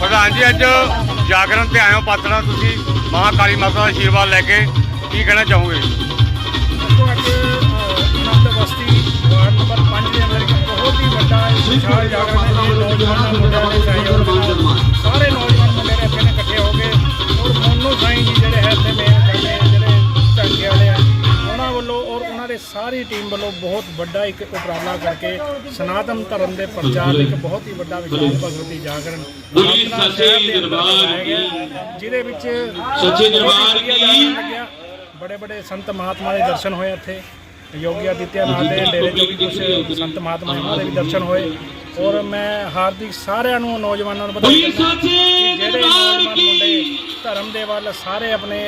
ਪ੍ਰਧਾਨ ਜੀ ਅੱਜ ਜਾਗਰਣ ਤੇ ਆਇਓ ਹੋ ਪਾਤੜਾ ਤੁਸੀਂ। ਮਹਾਕਾਲੀ ਮਾਤਾ ਦਾ ਆਸ਼ੀਰਵਾਦ ਲੈ ਕੇ ਕੀ ਕਹਿਣਾ ਚਾਹੋਗੇ? ਅੱਜ ਅ, ਬਸਤੀ ਵਾਰਡ ਨੰਬਰ 5 ਦੇ ਅੰਦਰ ਇੱਕ ਬਹੁਤ ਹੀ ਵੱਡਾ ਵਿਸ਼ਾਲ ਜਾਗਰਣ ਸਾਰੀ ਟੀਮ ਵੱਲੋਂ ਬਹੁਤ ਵੱਡਾ ਇੱਕ ਉਪਰਾਲਾ ਕਰਕੇ ਸਨਾਤਨ ਧਰਮ ਦੇ ਪ੍ਰਚਾਰ ਲਈ ਇੱਕ ਬਹੁਤ ਹੀ ਵੱਡਾ ਵਿਸ਼ਾਲ ਭਗਵਤੀ ਜਾਗਰਣ ਬੋਲੀ ਸੱਚੇ ਦਰਬਾਰ ਜਿਹਦੇ ਵਿੱਚ ਸੱਚੇ ਦਰਬਾਰ ਕੀ। ਬੜੇ ਬੜੇ ਸੰਤ ਮਹਾਤਮਾ ਦੇ ਦਰਸ਼ਨ ਹੋਏ ਇੱਥੇ। ਯੋਗੀ ਆਦਿੱਤਿਆਨਾਥ ਦੇ ਡੇਰੇ ਚੋਂ ਵੀ ਕੁਝ ਸੰਤ ਮਹਾਤਮਾ ਦੇ ਵੀ ਦਰਸ਼ਨ ਹੋਏ। ਔਰ ਮੈਂ ਹਾਰਦਿਕ ਸਾਰਿਆਂ ਨੂੰ ਨੌਜਵਾਨਾਂ ਨੂੰ ਵਧਾਈ ਦਿੰਦਾ ਜਿਹੜੇ ਨੌਜਵਾਨ ਮੁੰਡੇ ਧਰਮ ਦੇ ਵੱਲ ਸਾਰੇ ਆਪਣੇ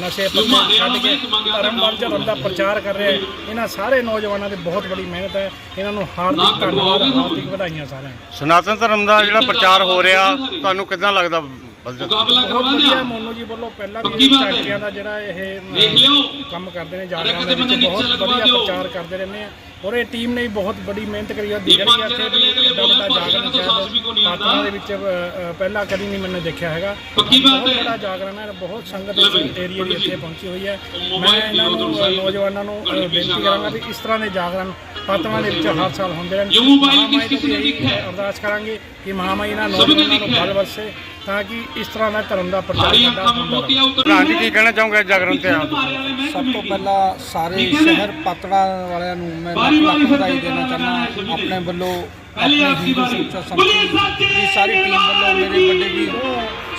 ਨਸ਼ੇ ਪੱਤੇ ਛੱਡ ਕੇ ਧਰਮ ਵੱਲ ਧਰਮ ਦਾ ਪ੍ਰਚਾਰ ਕਰ ਰਹੇ ਇਹਨਾਂ ਸਾਰੇ ਨੌਜਵਾਨਾਂ ਦੀ ਬਹੁਤ ਬੜੀ ਮਿਹਨਤ ਹੈ। ਇਹਨਾਂ ਨੂੰ ਹਾਰਦਿਕ ਧੰਨਵਾਦ ਹਾਰਦਿਕ ਵਧਾਈਆਂ ਸਾਰਿਆਂ ਨੂੰ। ਸਨਾਤਨ ਧਰਮ ਦਾ ਜਿਹੜਾ ਪ੍ਰਚਾਰ ਹੋ ਰਿਹਾ ਤੁਹਾਨੂੰ ਕਿਦਾਂ ਲੱਗਦਾ? ਮੁਕਾਬਲਾ ਬਹੁਤ ਕਰਵਾ ਵਧੀਆ ਦਿਆ। ਮੋਨੂ ਜੀ ਵੱਲੋਂ ਪਹਿਲਾਂ ਵੀ। ਝਾਕੀਆਂ ਦਾ ਜਿਹੜਾ ਇਹ ਅਮ, ਦੇਖ ਲਿਓ। ਕੰਮ ਕਰਦੇ ਨੇ ਅਰੇ ਦੇ ਬਹੁਤ ਵਧੀਆ। ਪ੍ਰਚਾਰ ਕਰਦੇ ਰਹਿੰਦੇ ਆ। ਔਰ ਇਹ ਟੀਮ ਨੇ ਵੀ ਬਹੁਤ ਬੜੀ ਮਿਹਨਤ ਕਰੀ ਹੈ ਇਹ ਦਿਗੜੀ ਪੰਜ ਇੱਥੇ ਵੀ ਏਡਾ ਵੱਡਾ ਜਾਗਰਣ ਵੀ ਆਉਂਦਾ। ਪਾਤਨਾ ਦੇ ਵਿੱਚ ਅ, ਅ, ਪਹਿਲਾਂ ਕਦੀ ਨਹੀਂ ਮੈंने ਦੇਖਿਆ ਹੈਗਾ ਪੱਕੀ ਬਾਤ ਬਹੁਤ ਹੈ। ਬੜਾ ਜਾਗਰਣ ਹੈ ਬਹੁਤ ਸੰਗਤ ਇਸ ਏਰੀਆ ਦੀ। ਇੱਥੇ ਪਹੁੰਚੀ ਹੋਈ ਹੈ ਮੈਂ ਇਹਨਾਂ ਨੂੰ ਅ, ਨੌਜਵਾਨਾਂ ਨੂੰ ਅ, ਬੇਨਤੀ ਕਰਾਂਗਾ ਵੀ ਇਸ ਤਰ੍ਹਾਂ ਦੇ ਜਾਗਰਣ ਪਾਤਨਾ ਦੇ ਵਿੱਚ ਹਰ ਸਾਲ ਹੁੰਦੇ ਰਹਿਣ ਮਹਾਮਾਈ ਕਿਸ ਤੋਂ ਕਿਸ ਨੇ ਇਹੀ ਹੈ? ਅਰਦਾਸ ਕਰਾਂਗੇ ਕਿ ਮਹਾਮਾਈ ਇਹਨਾਂ ਸਭ ਨੇ ਨੌਜਵਾਨਾਂ ਨੂੰ ਹੈ। ਬਲ ਵਰਸੇ ਤਾਂ ਕਿ ਇਸ ਤਰ੍ਹਾਂ ਦਾ ਧਰਮ ਦਾ ਪ੍ਰਚਾਰ ਸਾਡਾ ਅੱਖਾਂ ਵਿੱਚ ਹੁੰਦਾ ਰਹੇ। ਮੋਤੀਆਂ ਉਤਰ ਪ੍ਰਧਾਨ ਜੀ ਕੀ ਕਹਿਣਾ ਚਾਹੋਗੇ ਜਾਗਰਣ ਤੇ ਤੁਸੀਂ? ਸਭ ਤੋਂ ਪਹਿਲਾਂ ਸਾਰੇ ਸ਼ਹਿਰ ਪਾਤੜਾ ਵਾਲਿਆਂ ਨੂੰ ਮੈਂ ਲੱਖ ਵਧਾਈ ਦੇਣਾ ਚਾਹੁੰਦਾ ਆਪਣੇ ਵੱਲੋਂ ਪਹਿਲੀ ਆਪਣੇ ਹਿੰਦੂ ਵਾਰੀ। ਸਿੱਖਿਆ ਸੰਸਥਾ ਦੀ ਸਾਰੀ ਟੀਮ ਵੱਲੋਂ ਮੇਰੇ ਵੱਡੇ ਵੀਰ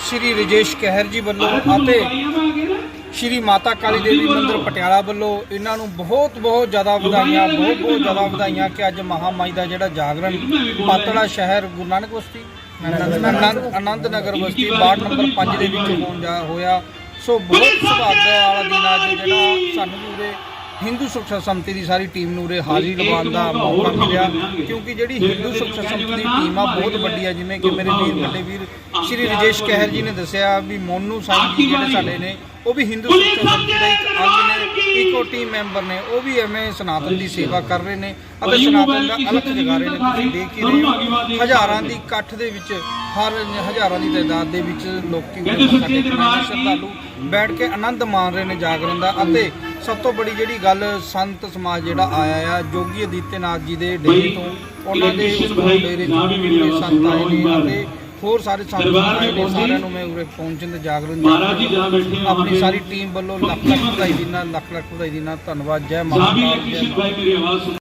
ਸ਼੍ਰੀ ਰਜੇਸ਼ ਕਹਿਰ ਜੀ ਵੱਲੋਂ ਅਤੇ ਸ਼੍ਰੀ ਮਾਤਾ ਕਾਲੀ ਦੇਵੀ ਮੰਦਿਰ ਪਟਿਆਲਾ ਵੱਲੋਂ ਇਹਨਾਂ ਨੂੰ ਬਹੁਤ ਬਹੁਤ ਜ਼ਿਆਦਾ ਵਧਾਈਆਂ ਬਹੁਤ ਬਹੁਤ ਜ਼ਿਆਦਾ ਵਧਾਈਆਂ ਕਿ ਅੱਜ ਮਹਾਮਾਈ ਦਾ ਜਿਹੜਾ ਜਾਗਰਣ ਪਾਤੜਾ ਸ਼ਹਿਰ ਗੁਰੂ ਨਾਨਕ ਬਸਤੀ ਆਨੰਦ ਨਗਰ ਬਸਤੀ ਵਾਰਡ ਨੰਬਰ 5 ਦੇ ਵਿੱਚ ਹੋਣ ਜਾ ਹੋਇਆ। ਸੋ ਬਹੁਤ ਸੁਭਾਗਾ ਵਾਲਾ ਦਿਨ ਅੱਜ ਜਿਹੜਾ ਸਾਨੂੰ ਪੂਰੇ ਹਿੰਦੂ ਸੁਰੱਖਿਆ ਸੰਮਤੀ ਦੀ ਸਾਰੀ ਟੀਮ ਨੂੰ ਉਰੇ ਹਾਜ਼ਰੀ ਲਗਾਉਣ ਦਾ ਮੌਕਾ ਮਿਲਿਆ ਕਿਉਂਕਿ ਜਿਹੜੀ ਹਿੰਦੂ ਸੁਰੱਖਿਆ ਸੰਮਤੀ ਦੀ ਟੀਮ ਆ ਬਹੁਤ ਵੱਡੀ ਆ ਜਿਵੇਂ ਕਿ ਮੇਰੇ ਵੀਰ ਵੱਡੇ ਵੀਰ ਸ਼੍ਰੀ ਰਜੇਸ਼ ਕਹਿਰ ਜੀ ਨੇ ਦੱਸਿਆ ਵੀ ਮੋਨੂ ਸਾਈਂ ਜੀ ਜਿਹੜੇ ਸਾਡੇ ਨੇ ਉਹ ਵੀ ਹਿੰਦੂ ਸੁਰੱਖਿਆ ਸੰਮਤੀ ਦਾ ਇੱਕ ਅੰਗ ਨੇ ਇੱਕੋ ਟੀਮ ਮੈਂਬਰ ਨੇ ਉਹ ਵੀ ਐਵੇਂ ਸਨਾਤਨ ਦੀ ਸੇਵਾ ਕਰ ਰਹੇ ਨੇ ਅਤੇ ਸਨਾਤਨ ਦਾ ਅਲੱਗ ਜਗਾ ਰਹੇ ਨੇ। ਤੁਸੀਂ ਦੇਖ ਹੀ ਰਹੇ ਹੋ ਹਜ਼ਾਰਾਂ ਦੀ ਇਕੱਠ ਦੇ ਵਿੱਚ ਹਰ ਹਜ਼ਾਰਾਂ ਦੀ ਤਾਦਾਦ ਦੇ ਵਿੱਚ ਲੋਕੀ ਸ਼ਰਧਾਲੂ ਬੈਠ ਕੇ ਆਨੰਦ ਮਾਣ ਰਹੇ ਨੇ ਜਾਗਰਣ ਦਾ ਅਤੇ ਸਭ ਤੋਂ ਬੜੀ ਜਿਹੜੀ ਗੱਲ ਸੰਤ ਸਮਾਜ ਜਿਹੜਾ ਆਇਆ ਆ ਜੋਗੀ ਆਦਿੱਤਿਆਨਾਥ ਜੀ ਦੇ ਡੇਰੇ ਤੋਂ ਉਹਨਾਂ ਦੇ ਡੇਰੇ ਤੋਂ ਸੰਤ ਆਏ ਨੇ ਅਤੇ ਹੋਰ ਸਾਰੇ ਸੰਤ ਨੇ ਸਾਰਿਆਂ ਨੂੰ ਮੈਂ ਉਰੇ ਪਹੁੰਚਣ ਦੇ ਜਾਗਰਣ ਦੇ ਮਹਾਰਾਜ ਜੀ ਜਹਾਂ ਬੈਠੇ ਆ ਆਪਣੀ ਸਾਰੀ ਟੀਮ ਵੱਲੋਂ ਲੱਖ ਲੱਖ ਵਧਾਈ ਦਿਨਾ ਲੱਖ ਲੱਖ ਵਧਾਈ ਦਿਨਾ ਧੰਨਵਾਦ ਜੈ ਦੀ ਜੈ ਕਿਸ਼ਨ ਭਾਈ ਮੇਰੀ ਆਵਾਜ਼ ਸੁਣ।